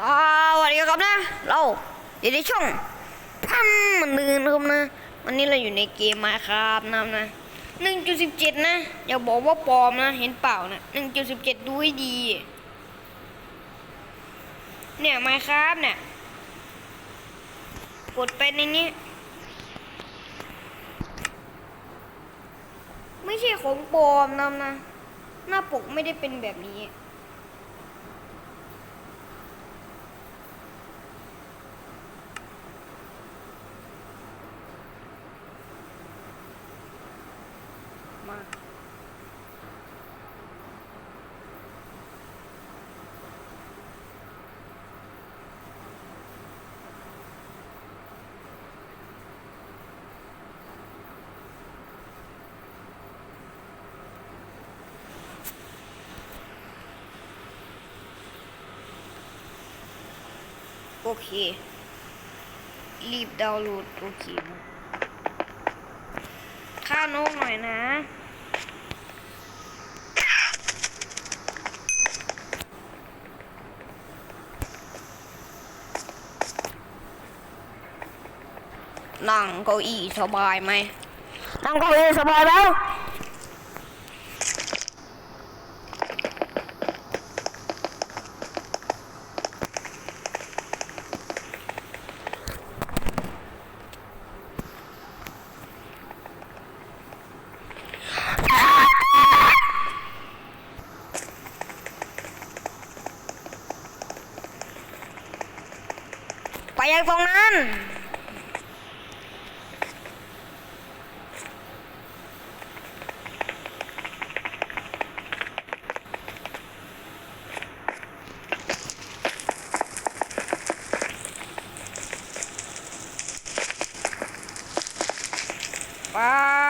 สวัสดีครับนะ เราอยู่ในช่องพัมเหมือนเดิมนะครับนะวันนี้เราอยู่ในเกมมาครับนะนะ1.17นะ อย่าบอกว่าปลอมนะ เห็นเปล่านะ1.17ดูให้ดี เนี่ยมาครับเนี่ย กดไปในนี้ ไม่ใช่ของปลอมนะนะ หน้าปกไม่ได้เป็นแบบนี้ มาโอเค รีบดาวน์โหลดโอเคม ข้านกหน่อยนะ นั่งเก้าอี้สบายไหมนั่งเก้าอี้สบายแล้ว ไปยังตรงนั้น ไป